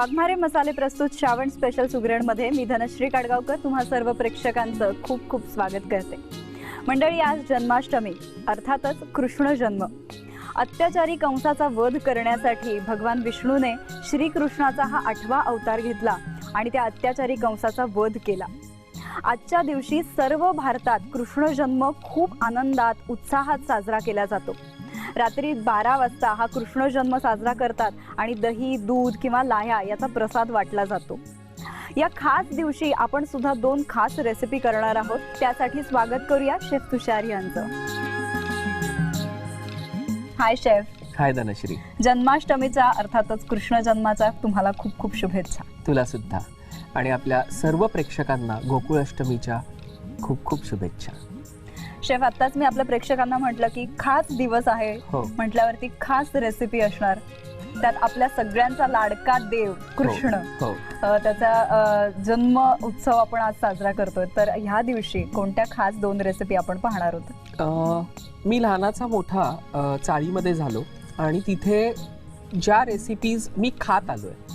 वाघमारे मसाले प्रस्तुत श्रावण स्पेशल सुगरणमध्ये मी धनश्री काडगावकर. तुम्हा सर्व प्रेक्षकांचं खूप खूप स्वागत करते. मंडळी आज जन्माष्टमी अर्थातच कृष्ण जन्म. अत्याचारी कंसाचा वध करण्यासाठी भगवान विष्णूने श्रीकृष्णाचा हा आठवा अवतार घेतला आणि त्या अत्याचारी कंसाचा वध केला. आजच्या दिवशी सर्व भारतात कृष्ण जन्म खूप आनंदात उत्साहात साजरा केला जातो. रात्री बारा वाजता हा कृष्ण जन्म साजरा करतात आणि दही दूध किंवा लाह्या याचा प्रसाद वाटला जातो. या खास दिवशी आपण सुद्धा दोन खास रेसिपी करणार आहोत. त्यासाठी स्वागत करूया शेफ तुषार यांचं. Hi chef hi Dhanashree. जन्माष्टमीचा अर्थातच कृष्ण जन्माचा तुम्हाला खूप खूप शुभेच्छा. तुला सुद्धा. आणि आपल्या सर्व प्रेक्षकांना गोकुळ अष्टमीच्या खूप खूप शुभेच्छा. शेफ आत्ताच मी आपल्या प्रेक्षकांना म्हटलं की खास दिवस आहे. हो. म्हटल्यावरती खास रेसिपी असणार. त्यात आपल्या सगळ्यांचा लाडका देव कृष्ण. हो अ, त्याचा अ, जन्म उत्सव आपण आज साजरा करतोय. तर ह्या दिवशी कोणत्या खास दोन रेसिपी आपण पाहणार आहोत? अं, मी लहानाचा मोठा अं, चाळीमध्ये झालो. आणि तिथे ज्या रेसिपीज मी खात आलोय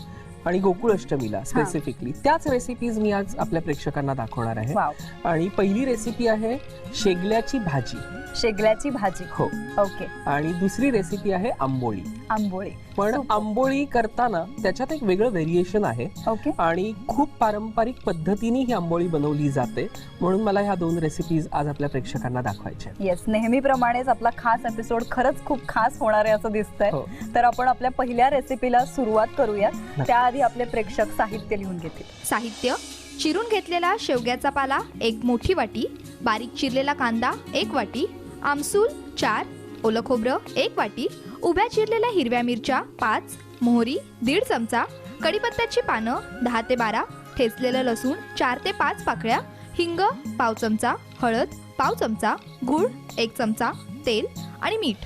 आणि गोकुळ अष्टमीला स्पेसिफिकली त्याच रेसिपीज मी आज आपल्या प्रेक्षकांना दाखवणार आहे. वाव. आणि पहिली रेसिपी आहे शेगल्याची भाजी. शेगल्याची भाजी. हो. ओके आणि दुसरी रेसिपी आहे आंबोळी. आंबोळी. पण. आंबोळी करताना त्याच्यात एक वेगळं व्हेरिएशन आहे. ओके आणि खूप पारंपरिक पद्धतीने ही आंबोळी बनवली जाते. म्हणून मला ह्या दोन रेसिपीज आज आपल्या प्रेक्षकांना दाखवायच्या आहेत. येस नेहमीप्रमाणेच आपला खास एपिसोड खरंच खूप खास होणार आहे असं दिसतंय. हो. तर आपण आपल्या पहिल्या रेसिपीला सुरुवात करूयात. त्याआधी आपले प्रेक्षक साहित्य लिहून घेतील. साहित्य चिरून घेतलेला शेवग्याचा पाला एक मोठी वाटी बारीक चिरलेला कांदा एक वाटी आमसूल चार ओलं खोबरं एक वाटी उभ्या चिरलेल्या हिरव्या मिरच्या पाच मोहरी दीड चमचा कढीपत्त्याची पानं दहा ते बारा ठेचलेलं लसूण चार ते पाच पाकळ्या हिंग पाव चमचा हळद पाव चमचा गूळ एक चमचा तेल आणि मीठ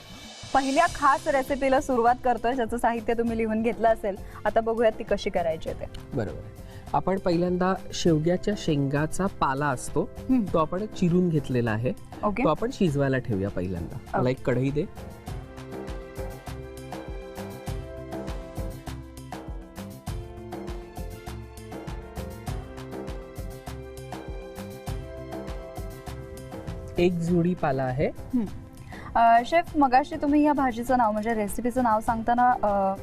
पहिल्या खास रेसिपीला सुरुवात करतोय ज्याचं साहित्य तुम्ही लिहून घेतलं असेल आता बघूयात ती कशी करायची आहे ते बरोबर. आपण पहिल्यांदा शेवग्याच्या शेंगाचा पाला असतो. तो आपण चिरून घेतलेला आहे. ओके. तो आपण शिजवायला ठेवूया पहिल्यांदा. मला एक कढई दे. एक जुडी पाला आहे. शेफ मगाशी तुम्ही या भाजीचं नाव म्हणजे रेसिपीचं नाव सांगताना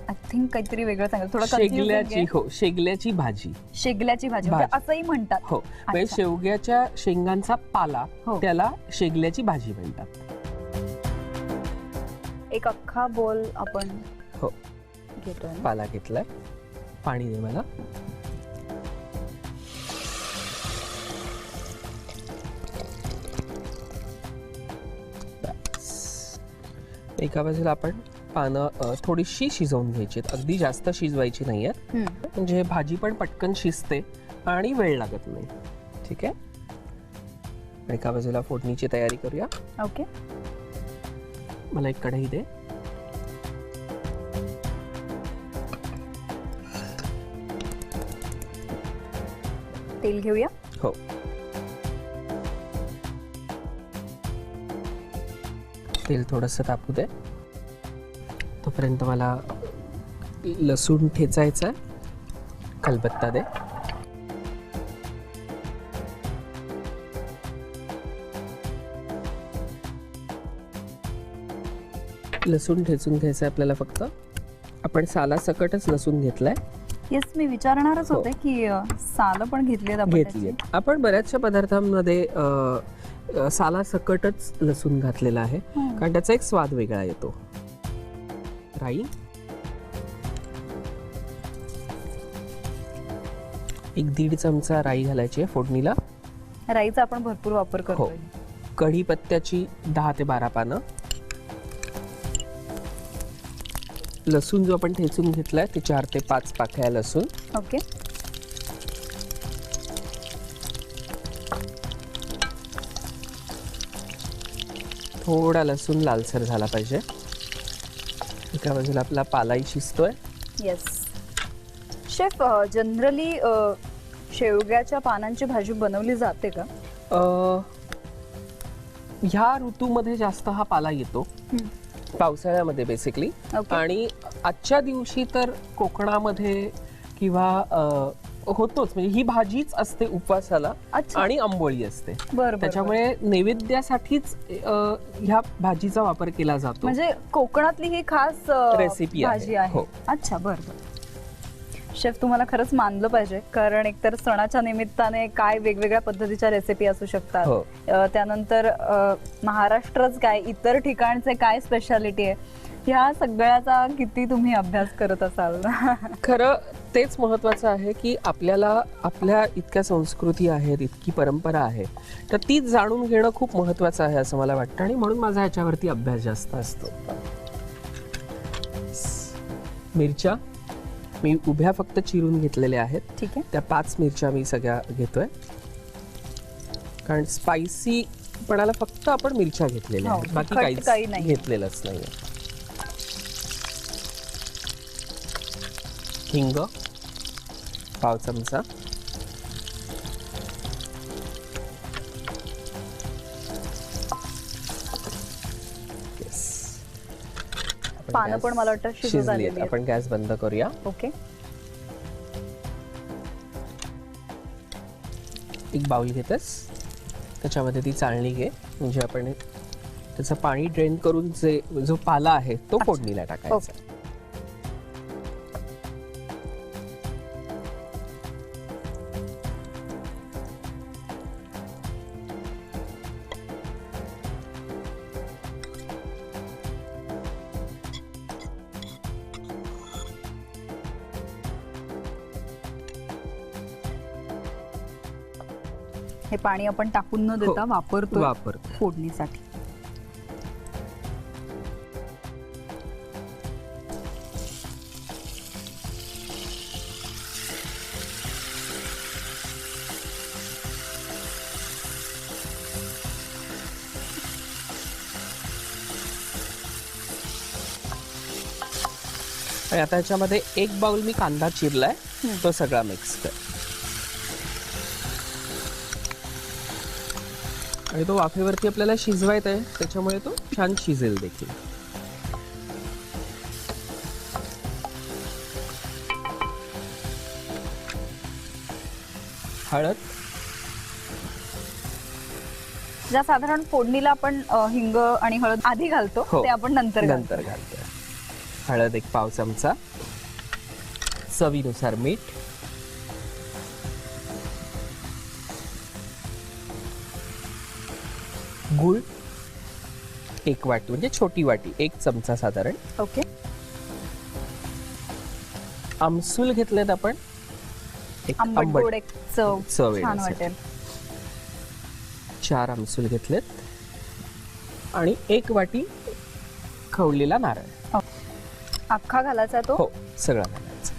आय थिंक काहीतरी वेगळं सांगितलं थोडं confusing शेगल्याची आहे. हो शेगल्याची भाजी शेगल्याची भाजी म्हणजे भाजी. असंही म्हणतात हो म्हणजे अच्छा. शेवग्याच्या शेंगांचा पाला हो. त्याला शेगल्याची भाजी म्हणतात एक अख्खा बोल आपण हो. घेतोय ना? पाला घेतलाय पाणी दे मला एका बाजूला आपण पानं थोडीशी शिजवून घ्यायची अगदी जास्त शिजवायची नाही आहेत. म्हणजे भाजी पण पटकन शिजते आणि वेळ लागत नाही. ठीक आहे? एका बाजूला फोडणीची तयारी करूया. ओके. मला एक कढई दे. तेल घेऊया. हो. तेल थोडंसं तापू दे. तोपर्यंत मला लसूण ठेचायचा आहे. खलबत्ता दे. लसूण ठेचून घ्यायचं आहे आपल्याला फक्त. आपण सालासकटच लसूण घेतलाय. येस मी विचारणारच हो. होते की सालं पण घेतली त्याची. आपण बऱ्याचशा पदार्थांमध्ये अ, सालासकटच लसूण घातलेला आहे. हम्म. कारण त्याचा एक स्वाद वेगळा येतो. राई? एक दीड चमचा राई घालायची आहे फोडणीला. राईचा आपण भरपूर वापर हो. करतो कढीपत्त्याची दहा ते बारा पानं. लसूण जो आपण ठेचून घेतलाय ते चार ते पाच पाकळ्या लसूण. ओके. थोडा लसूण लालसर झाला पाहिजे. एका बाजूला आपला पालाही शिजतोय. येस शेफ जनरली शेवग्याच्या पानांची भाजी बनवली जाते का? अ, ह्या ऋतूमध्ये जास्त हा पाला येतो. पावसाळ्यामध्ये बेसिकली. आणि आजच्या दिवशी तर कोकणामध्ये किंवा अ, होतोच. म्हणजे ही भाजीच असते उपवासाला अच्छा. आणि आंबोळी असते. बरं, त्याच्यामुळे नैवेद्यासाठीच अ, ह्या भाजीचा वापर केला जातो. म्हणजे कोकणातली ही खास अ, रेसिपी आहे. भाजी आहे. हो. अच्छा बर बर. शेफ तुम्हाला खरंच मानलं पाहिजे. कारण एकतर सणाच्या निमित्ताने काय वेगवेगळ्या पद्धतीच्या रेसिपी असू शकतात. हो. अ, त्यानंतर अ, महाराष्ट्रच काय इतर ठिकाणचे काय स्पेशालिटी आहे? ह्या सगळ्याचा किती तुम्ही अभ्यास करत असाल? खरं तेच महत्वाचं आहे की आपल्याला आपल्या इतक्या संस्कृती आहेत इतकी परंपरा आहे तर ती जाणून घेणं खूप महत्वाचं आहे असं मला वाटतं आणि म्हणून माझा ह्याच्यावरती अभ्यास जास्त असतो. मिरच्या मी उभ्या फक्त चिरून घेतलेल्या आहेत. ठीक आहे. त्या पाच मिरच्या मी सगळ्या घेतोय. कारण स्पायसी पणाला फक्त आपण मिरच्या घेतलेल्या हो, आहेत. बाकी तिखट काहीच काही नाही. घेतलेलंच नाहीये. हिंग पाव चमचा पानं पण मला वाटतं शिजली आहेत. आपण गॅस बंद करूया. ओके एक बाउल घेतेस. त्याच्यामध्ये ती चाळणी घे. म्हणजे आपण त्याचं पाणी ड्रेन करून जे जो पाला आहे तो फोडणीला टाकायचा. पाणी आपण टाकून न देता हो. वापरतो वापर फोडणीसाठी. आणि आता ह्याच्यामध्ये एक बाउल मी कांदा चिरलाय तो सगळा मिक्स कर. आणि तो वाफेवरती आपल्याला शिजवायचा आहे त्याच्यामुळे तो छान शिजेल देखील. हळद. ज्या साधारण फोडणीला आपण अ, हिंग आणि हळद आधी घालतो हो. ते आपण नंतर घालतो. नंतर घालतोय. हळद एक पाव चमचा. चवीनुसार मीठ. गुळ एक वाटी म्हणजे छोटी वाटी एक चमचा साधारण. ओके. आमसूल घेतलेत आपण. एक आंबट आंबट गोड एक चव. चव छान येण्यासाठी. वाटेल. चार आमसूल घेतलेत. आणि एक वाटी खवलेला नारळ. अख्खा घालायचा तो? हो सगळा घालायचा.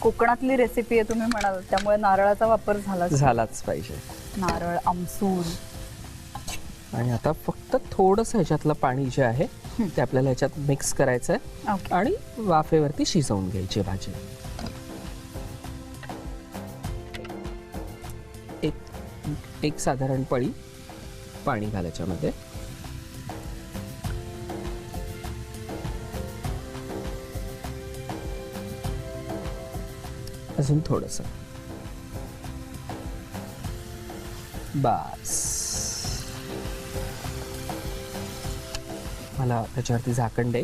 कोकणातली रेसिपी आहे तुम्ही म्हणाल त्यामुळे नारळाचा वापर झाला झालाच पाहिजे. नारळ आमसूल. आणि आता फक्त थोडस ह्याच्यातलं पाणी जे आहे ते आपल्याला ह्याच्यात मिक्स करायचं आहे आणि वाफेवरती शिजवून घ्यायची भाजी. एक एक साधारण पळी पाणी घालायच्या मध्ये. अजून थोडस. बस. मला त्याच्यावरती झाकण दे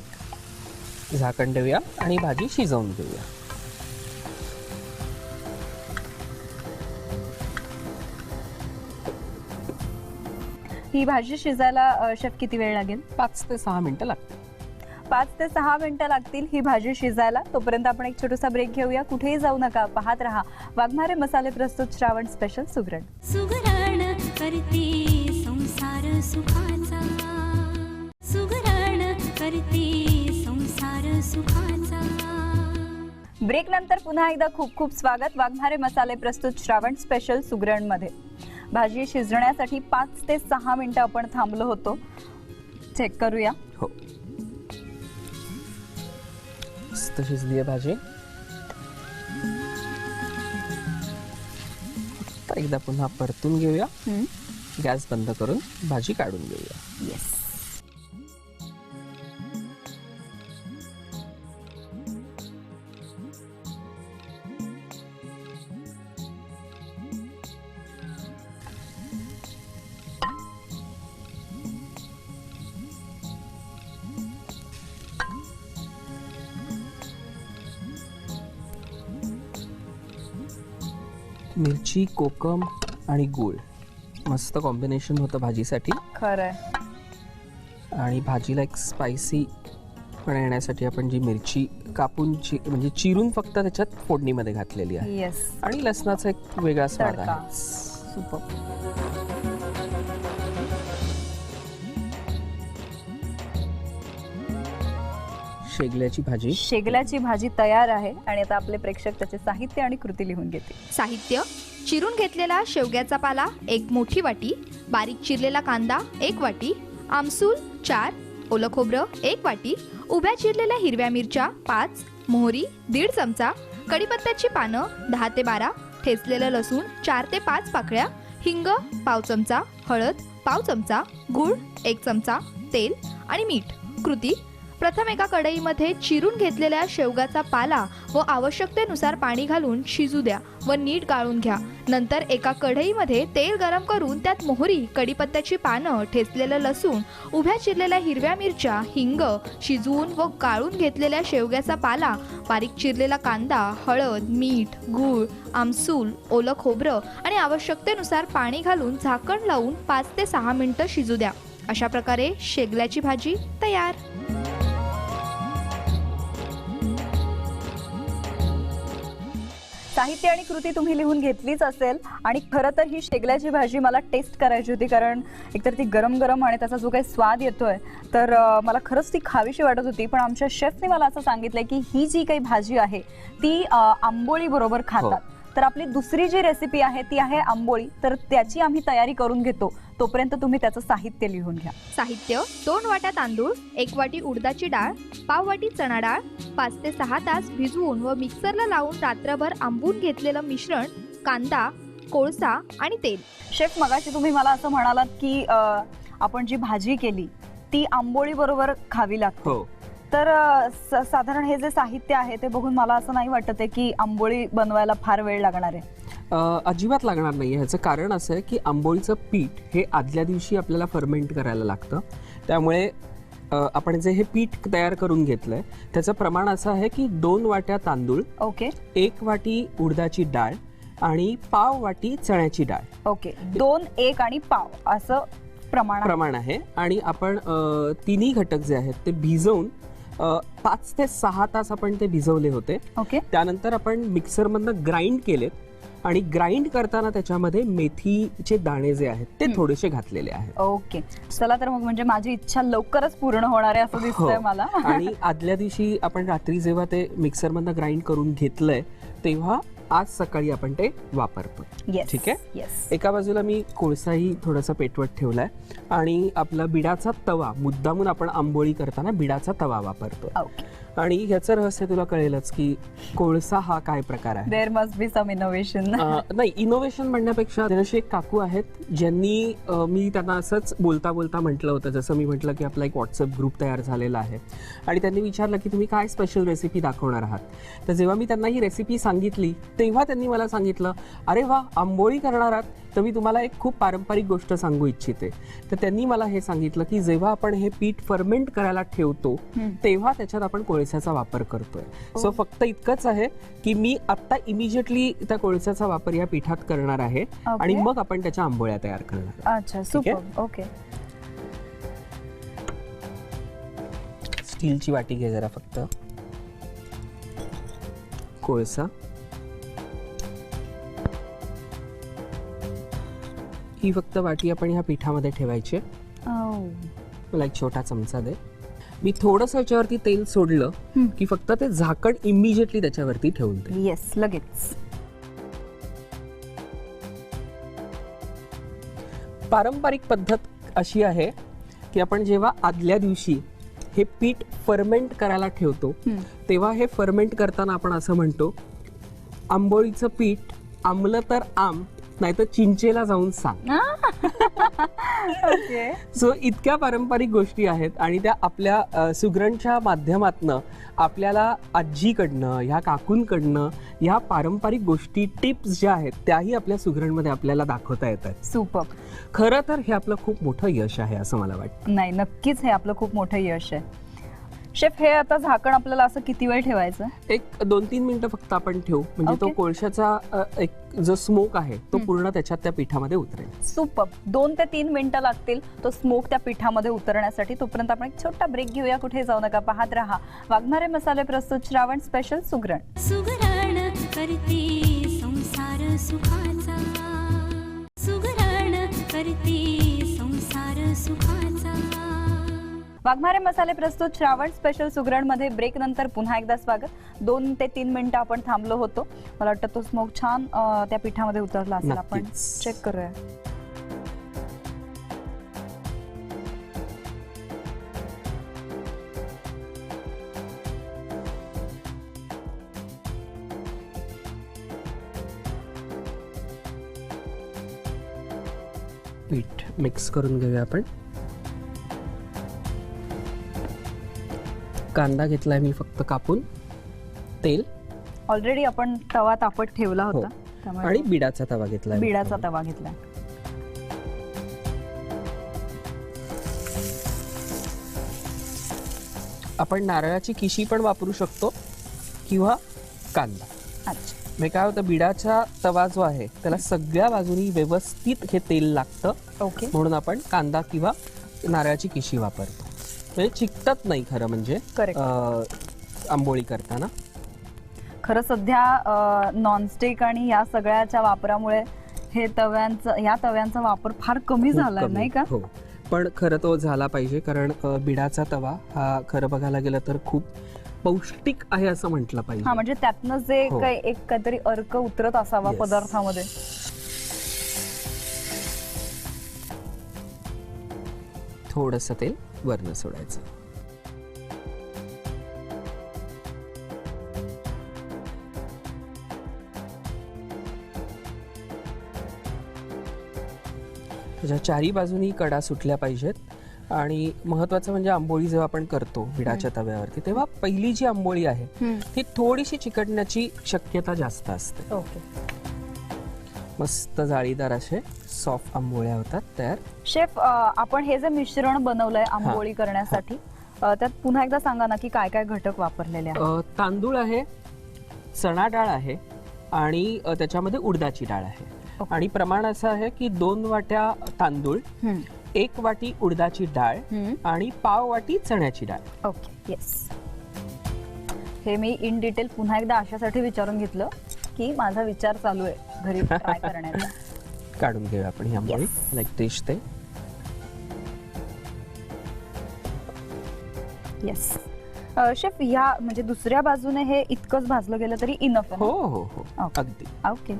झाकण देऊया आणि भाजी शिजवून घेऊया. ही भाजी शिजायला शेफ किती वेळ लागेल? पाच ते सहा मिनिटं लागतात पाच ते सहा मिनिटं लागतील ही भाजी शिजायला. तोपर्यंत आपण एक छोटासा ब्रेक घेऊया. कुठेही जाऊ नका. पाहत रहा. वाघमारे मसाले प्रस्तुत श्रावण स्पेशल सुगरण. सुगरण करते संसार सुखाचा. सुगरण करते संसार सुखाचा. ब्रेक नंतर पुन्हा एकदा खूप खूप स्वागत. वाघमारे मसाले प्रस्तुत श्रावण स्पेशल सुगरणमध्ये भाजी शिजण्यासाठी पाच ते सहा मिनिटं आपण थांबलो होतो. चेक करूया. हो. मस्त शिजली आहे भाजी. तर एकदा पुन्हा परतून घेऊया. गॅस बंद करून भाजी काढून घेऊया. येस मिरची कोकम आणि गूळ. मस्त कॉम्बिनेशन होतं भाजीसाठी. खरंय. आणि भाजीला एक स्पायसी पण येण्यासाठी आपण जी मिरची कापून चि म्हणजे चिरून फक्त त्याच्यात फोडणीमध्ये घातलेली आहे. येस आणि लसणाचा एक वेगळा स्वाद तडका. आहे. सुपर शेगल्याची भाजी. शेगल्याची भाजी तयार आहे आणि आता आपले प्रेक्षक त्याचे साहित्य आणि कृती लिहून घेतील. साहित्य चिरून घेतलेला शेवग्याचा पाला एक मोठी वाटी बारीक चिरलेला कांदा एक वाटी आमसूल चार ओलं खोबरं एक वाटी उभ्या चिरलेल्या हिरव्या मिरच्या पाच मोहरी दीड चमचा कढीपत्त्याची पानं दहा ते बारा ठेचलेलं लसूण चार ते पाच पाकळ्या हिंग पाव चमचा हळद पाव चमचा गूळ एक चमचा तेल आणि मीठ. कृती प्रथम एका कढईमध्ये चिरून घेतलेल्या शेवगाचा पाला व आवश्यकतेनुसार पाणी घालून शिजू द्या व नीट गाळून घ्या. नंतर एका कढईमध्ये तेल गरम करून त्यात मोहरी कढीपत्त्याची पानं ठेचलेलं लसूण उभ्या चिरलेल्या हिरव्या मिरच्या हिंग शिजवून व गाळून घेतलेल्या शेवग्याचा पाला बारीक चिरलेला कांदा हळद मीठ गूळ आमसूल ओलं खोबरं आणि आवश्यकतेनुसार पाणी घालून झाकण लावून पाच ते सहा मिनटं शिजू द्या. अशा प्रकारे शेगल्याची भाजी तयार. साहित्य आणि कृती तुम्ही लिहून घेतलीच असेल. आणि खरं तर ही शेगल्याची भाजी मला टेस्ट करायची होती कारण एकतर ती गरम गरम आणि त्याचा जो काही स्वाद येतोय तर मला खरंच ती खावीशी वाटत होती. पण आमच्या शेफने मला असं सांगितलंय की ही जी काही भाजी आहे ती आंबोळी बरोबर खातात. तर आपली दुसरी जी रेसिपी आहे ती आहे आंबोळी. तर त्याची आम्ही तयारी करून घेतो. तोपर्यंत तुम्ही त्याचं साहित्य लिहून घ्या. साहित्य दोन वाट्या तांदूळ एक वाटी उडदाची डाळ पाव वाटी चणा डाळ पाच ते सहा तास भिजवून व मिक्सरला लावून रात्रभर आंबून घेतलेलं मिश्रण कांदा कोळसा आणि तेल. शेफ मगाशी तुम्ही मला असं म्हणालात की आपण जी भाजी केली ती आंबोळी बरोबर खावी लागते. हो. तर साधारण हे जे साहित्य आहे ते बघून मला असं नाही वाटत आहे की आंबोळी बनवायला फार वेळ लागणार आहे. अजिबात लागणार नाही ह्याचं कारण असं आहे की आंबोळीचं पीठ हे आदल्या दिवशी आपल्याला फर्मेंट करायला लागतं. त्यामुळे आपण जे हे पीठ तयार करून घेतलंय त्याचं प्रमाण असं आहे की दोन वाट्या तांदूळ ओके. एक वाटी उडदाची डाळ आणि पाव वाटी चण्याची डाळ. ओके. दोन एक आणि पाव असं प्रमाण आहे. प्रमाण आहे. आणि आपण तिन्ही घटक जे आहेत ते भिजवून पाच ते सहा तास आपण ते भिजवले होते. ओके. त्यानंतर आपण मिक्सरमधनं ग्राइंड केलेत. आणि ग्राइंड करताना त्याच्यामध्ये मेथीचे दाणे जे आहेत ते थोडेसे घातलेले आहेत. ओके. चला तर मग म्हणजे माझी इच्छा लवकरच पूर्ण होणार आहे असं दिसतंय हो. मला. आणि आदल्या दिवशी आपण रात्री जेव्हा ते मिक्सरमधनं ग्राइंड करून घेतलंय तेव्हा आज सकाळी आपण ते वापरतो येस ठीक आहे? येस एका बाजूला मी कोळसाही थोडासा पेटवत ठेवलाय आणि आपला बिडाचा तवा मुद्दामून आपण आंबोळी करताना बिडाचा तवा वापरतो ओके आणि ह्याचं रहस्य तुला कळेलच की कोळसा हा काय प्रकार आहे. There must be some innovation नाही इनोव्हेशन म्हणण्यापेक्षा जसे एक काकू आहेत ज्यांनी मी त्यांना असंच बोलता बोलता म्हटलं होतं जसं मी म्हटलं की आपला एक व्हॉट्सअप ग्रुप तयार झालेला आहे. आणि त्यांनी विचारलं की तुम्ही काय स्पेशल रेसिपी दाखवणार आहात? तर जेव्हा मी त्यांना ही रेसिपी सांगितली तेव्हा त्यांनी मला सांगितलं अरे वा आंबोळी करणार आहात. तर मी तुम्हाला एक खूप पारंपरिक गोष्ट सांगू इच्छिते. तर त्यांनी मला हे सांगितलं की जेव्हा आपण हे पीठ फर्मेंट करायला ठेवतो तेव्हा त्याच्यात आपण कोळशाचा वापर करतोय. सो फक्त इतकंच आहे की मी आता इमिजिएटली त्या कोळशाचा वापर या पिठात करणार आहे आणि मग आपण त्याच्या आंबोळ्या तयार करणार अच्छा? सुपर. ओके. स्टीलची वाटी घे जरा फक्त. कोळसा. ही फक्त वाटी आपण ह्या पिठामध्ये ठेवायची आहे. मला एक छोटा चमचा दे मी थोडस याच्यावरती तेल सोडलं. की फक्त ते झाकण इमिजिएटली त्याच्यावरती ठेवून दे येस लगेच पारंपरिक पद्धत अशी आहे की आपण जेव्हा आदल्या दिवशी हे पीठ फर्मेंट करायला ठेवतो. तेव्हा हे फर्मेंट करताना आपण असं म्हणतो आंबोळीचं पीठ आंबलं तर आम नाहीतर चिंचेला जाऊन सांग. ओके. सो इतक्या पारंपरिक गोष्टी आहेत आणि त्या आपल्या सुगरणच्या माध्यमातनं आपल्याला आजीकडनं ह्या काकूंकडनं ह्या पारंपरिक गोष्टी टिप्स ज्या आहेत त्याही आपल्या सुगरणमध्ये आपल्याला दाखवता येतात सुपर. खरं तर हे आपलं खूप मोठं यश आहे असं मला वाटतं. नाही नक्कीच हे आपलं खूप मोठं यश आहे. शेफ हे आता झाकण आपल्याला असं किती वेळ ठेवायचं? एक दोन तीन मिनिटं फक्त आपण ठेवू. म्हणजे तो Okay. कोळशाचा अ, एक जो स्मोक आहे तो पूर्ण त्याच्यात त्या पिठामध्ये उतरेल. सुपर दोन ते तीन मिनिटं लागतील तो स्मोक त्या पिठामध्ये उतरण्यासाठी. तोपर्यंत आपण एक छोटा ब्रेक घेऊया. कुठे जाऊ नका पाहत राहा. वाघमारे मसाले प्रस्तुत श्रावण स्पेशल सुगरण. सुगरण करते संसार सुखाचा. सुगरण करते संसार सुखाचा. वाघमारे मसाले प्रस्तुत श्रावण स्पेशल सुगरणमध्ये ब्रेक नंतर पुन्हा एकदा स्वागत. दोन ते तीन मिनिटं आपण थांबलो होतो. मला वाटतं तो स्मोक छान त्या पिठामध्ये उतरला असेल. आपण. चेक करूया. पीठ मिक्स करून घेऊया आपण. कांदा घेतलाय मी फक्त कापून. तेल. ऑलरेडी आपण तवा तापत ठेवला होता. हो. त्यामुळे आणि बिडाचा तवा घेतलाय मी. बिडाचा तवा घेतला आपण नारळाची किशी पण वापरू शकतो किंवा कांदा. अच्छा. म्हणजे काय होतं बिडाचा तवा जो आहे त्याला सगळ्या बाजूनी व्यवस्थित हे तेल लागतं. ओके. म्हणून आपण कांदा किंवा नारळाची किशी वापरतो. म्हणजे चिकटत नाही खरं म्हणजे Correct. अं, आंबोळी करताना खरं सध्या नॉनस्टिक आणि या सगळ्याच्या वापरामुळे हे तव्यांचा या तव्यांचा वापर फार कमी खूप कमी. नाही का हो पण खरं तो झाला पाहिजे कारण अ, बिडाचा तवा हा खरं बघायला गेलं तर खूप पौष्टिक आहे असं म्हटलं हा पाहिजे म्हणजे त्यातनं जे हो. काही एक काहीतरी अर्क उतरत असावा Yes. पदार्थामध्ये थोडस तेल वर्ण सोडायचं. त्याच्या चारी बाजूनी कडा सुटल्या पाहिजेत. आणि महत्वाचं म्हणजे आंबोळी जेव्हा आपण करतो बिडाच्या तव्यावरती तेव्हा पहिली जी आंबोळी आहे ती थोडीशी चिकटण्याची शक्यता जास्त असते. ओके. मस्त जाळीदार असे सॉफ्ट आंबोळ्या होतात तयार. शेफ आपण हे जे मिश्रण बनवलंय आंबोळी करण्यासाठी अ, त्यात पुन्हा एकदा सांगा ना की काय काय घटक वापरलेले आहेत? अ, तांदूळ आहे चणा डाळ आहे आणि अ, त्याच्यामध्ये उडदाची डाळ आहे. ओके. आणि प्रमाण असं आहे की दोन वाट्या तांदूळ हम्म, एक वाटी उडदाची डाळ हम्म. आणि पाव वाटी चण्याची डाळ. ओके येस हे मी इन डिटेल पुन्हा एकदा अशासाठी विचारून घेतलं. की माझा विचार चालू आहे घरी ट्राय करण्याचा. काढून घेऊया आपण ही आंबोळी. लाईक डिश ते. येस शेफ या म्हणजे दुसऱ्या बाजूने हे इतकंच भाजलं गेलं तरी इनफ हो हो हो. अगदी. ओके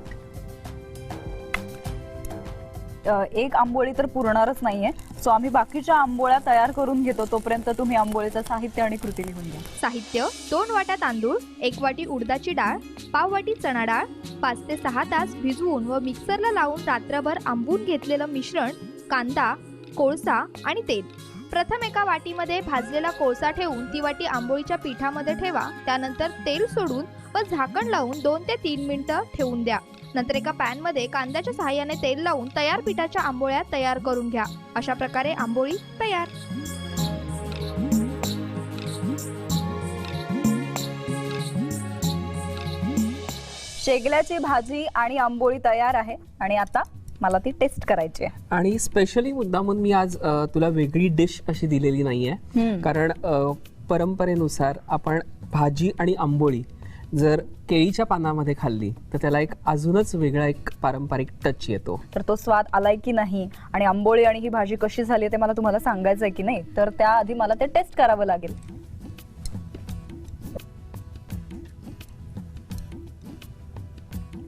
एक आंबोळी तर पुरणारच नाहीये. सो आम्ही बाकीच्या आंबोळ्या तयार करून घेतो. तोपर्यंत तुम्ही आंबोळीचं साहित्य आणि कृती लिहून घ्या. साहित्य दोन वाटा तांदूळ एक वाटी उडदाची डाळ पाव वाटी चणा डाळ पाच ते सहा तास भिजवून व मिक्सरला लावून रात्रभर आंबून घेतलेलं मिश्रण कांदा कोळसा आणि तेल. प्रथम एका वाटीमध्ये भाजलेला कोळसा ठेवून ती वाटी आंबोळीच्या पिठामध्ये ठेवा. त्यानंतर तेल सोडून व झाकण लावून दोन ते तीन मिनिटं ठेवून द्या. नंतर एका पॅनमध्ये कांद्याच्या सहाय्याने तेल लावून तयार पिठाच्या आंबोळ्या तयार करून घ्या. अशा प्रकारे आंबोळी तयार. शेगल्याची भाजी आणि आंबोळी तयार आहे आणि आता मला ती टेस्ट करायची आहे. आणि स्पेशली मुद्दामून मी आज अ, तुला वेगळी डिश अशी दिलेली नाहीये. कारण अ, परंपरेनुसार आपण भाजी आणि आंबोळी जर केळीच्या पानामध्ये खाल्ली तर त्याला एक अजूनच वेगळा एक पारंपरिक टच येतो. तर तो स्वाद आलाय की नाही? आणि आंबोळी आणि ही भाजी कशी झाली ते मला तुम्हाला सांगायचं आहे की नाही? तर त्याआधी मला ते टेस्ट करावं लागेल.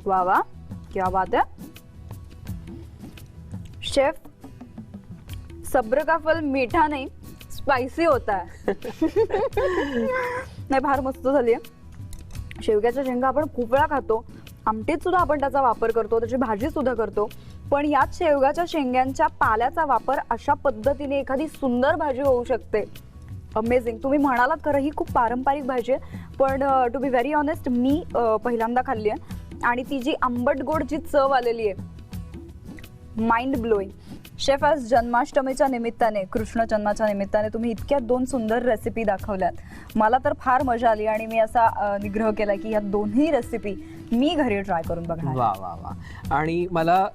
वा वा. क्या बात है. शेफ सब्र का फल मीठा नहीं स्पाइसी होता है. नाही फार मस्त झाली आहे. शेवग्याच्या शेंगा आपण खूप वेळा खातो. आमटीत सुद्धा आपण त्याचा वापर करतो त्याची भाजी सुद्धा करतो. पण यात शेवगाच्या शेंग्यांच्या पाल्याचा वापर अशा पद्धतीने एखादी सुंदर भाजी होऊ शकते. अमेझिंग तुम्ही म्हणालात खरं ही खूप पारंपरिक भाजी आहे. पण टू बी व्हेरी ऑनेस्ट मी पहिल्यांदा खाल्ली आहे. आणि ती जी आंबट गोड जी चव आलेली आहे माइंड ब्लोईंग शेफ आज जन्माष्टमीच्या निमित्ताने कृष्ण जन्माच्या निमित्ताने तुम्ही इतक्या दोन सुंदर रेसिपी दाखवल्यात. मला तर फार मजा आली आणि मी असा निग्रह केला की ह्या दोन्ही रेसिपी मी घरी ट्राय करून बघणार वा वा वा. आणि मला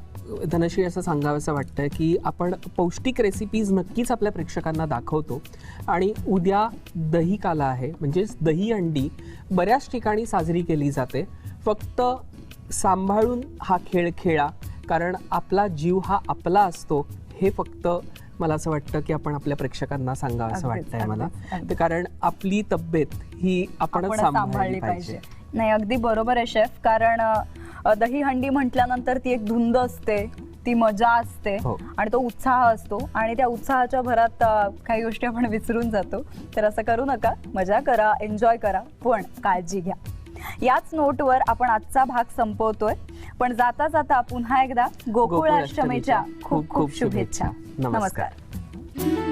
धनश्री असं सांगावंसं वाटतं की आपण पौष्टिक रेसिपीज नक्कीच आपल्या प्रेक्षकांना दाखवतो. आणि उद्या दही काला आहे म्हणजेच दही अंडी बऱ्याच ठिकाणी साजरी केली जाते. फक्त सांभाळून हा खेळ खेळा. कारण आपला जीव हा आपला असतो हे फक्त मला असं वाटतं की आपण आपल्या प्रेक्षकांना सांगावं असं वाटतंय मला. तर कारण आपली तब्येत ही आपणच सांभाळली पाहिजे. नाही अगदी बरोबर आहे शेफ. कारण दही हंडी म्हटल्यानंतर ती एक धुंद असते ती मजा असते हो. आणि तो उत्साह असतो आणि त्या उत्साहाच्या भरात काही गोष्टी आपण विसरून जातो. तर असं करू नका मजा करा एन्जॉय करा पण काळजी घ्या. याच नोटवर आपण आजचा भाग संपवतोय. पण जाता जाता पुन्हा एकदा गोकुळाष्टमीच्या खूप खूप शुभेच्छा. नमस्कार. नमस्कार.